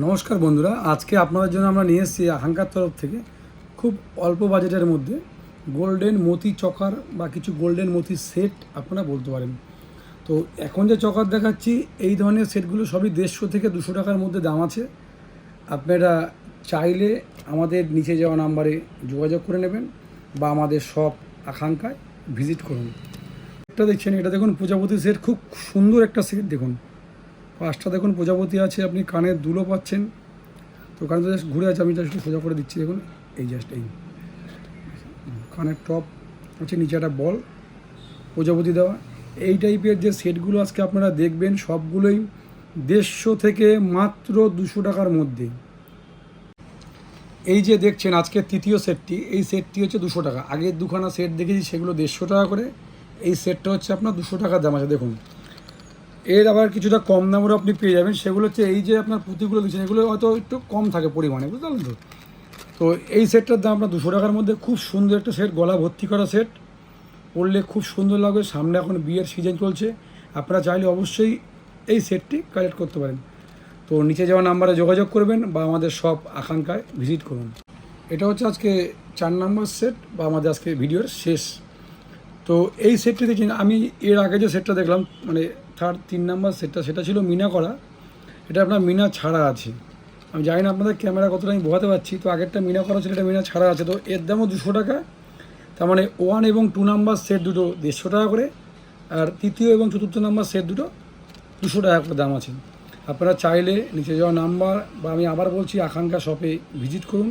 নমস্কার বন্ধুরা, আজকে আপনাদের জন্য আমরা নিয়ে এসেছি আকাঙ্ক্ষার তরফ থেকে খুব অল্প বাজেটের মধ্যে গোল্ডেন মতি চকার বা কিছু গোল্ডেন মতি সেট আপনারা বলতে পারেন। তো এখন যে চকার দেখাচ্ছি, এই ধরনের সেটগুলো সবই দেড়শো থেকে দুশো টাকার মধ্যে দাম আছে। আপনারা চাইলে আমাদের নিচে যাওয়া নাম্বারে যোগাযোগ করে নেবেন বা আমাদের সব আকাঙ্ক্ষায় ভিজিট করুন। এটা দেখছেন, এটা দেখুন, প্রজাপতি সেট, খুব সুন্দর একটা সেট দেখুন। পাঁচটা দেখুন, প্রজাপতি আছে, আপনি কানের দুলো পাচ্ছেন। তো কানে তো জাস্ট ঘুরে আছে, আমি জাস্ট সোজা করে দিচ্ছি, দেখুন। এই জাস্ট এই। কানের টপ, হচ্ছে নিচে একটা বল, প্রজাপতি দেওয়া। এই টাইপের যে সেটগুলো আজকে আপনারা দেখবেন, সবগুলোই দেড়শো থেকে মাত্র দুশো টাকার মধ্যে। এই যে দেখছেন, আজকে তৃতীয় সেটটি, এই সেটটি হচ্ছে দুশো টাকা। আগের দুখানা সেট দেখেছি, সেগুলো দেড়শো টাকা করে। এই সেটটা হচ্ছে আপনার দুশো টাকা দাম আছে, দেখুন। এর আবার কিছুটা কম দামেরও আপনি পেয়ে যাবেন। সেগুলো হচ্ছে এই যে আপনার পুঁতিগুলো দিচ্ছেন এগুলো হয়তো একটু কম থাকে পরিমাণে, বুঝতে পারলেন তো? তো এই সেটটার দাম আপনার দুশো টাকার মধ্যে, খুব সুন্দর একটা সেট, গলা ভর্তি করা সেট। পরলে খুব সুন্দর লাগবে, সামনে এখন বিয়ের সিজন চলছে। আপনারা চাইলে অবশ্যই এই সেটটি কালেক্ট করতে পারেন। তো নিচে যাওয়া নাম্বারে যোগাযোগ করবেন বা আমাদের সব আকাঙ্ক্ষায় ভিজিট করুন। এটা হচ্ছে আজকে চার নাম্বার সেট বা আমাদের আজকে ভিডিওর শেষ। তো এই সেটটি দেখি আমি এর আগে যে সেটটা দেখলাম মানে থার্ড তিন নাম্বার সেটটা সেটা ছিল মিনা করা। এটা আপনার মিনা ছাড়া আছে। আমি জানি না আপনাদের ক্যামেরা কতটা আমি বোঝাতে পারছি, তো আগেরটা মিনা করা ছিল, এটা মিনা ছাড়া আছে। তো এর দামও দুশো টাকা, তার মানে ওয়ান এবং টু নাম্বার সেট দুটো দেড়শো টাকা করে, আর তৃতীয় এবং চতুর্থ নাম্বার সেট দুটো দুশো টাকা করে দাম আছে। আপনারা চাইলে নিচে যাওয়া নাম্বার বা আমি আবার বলছি, আকাঙ্ক্ষা শপে ভিজিট করুন।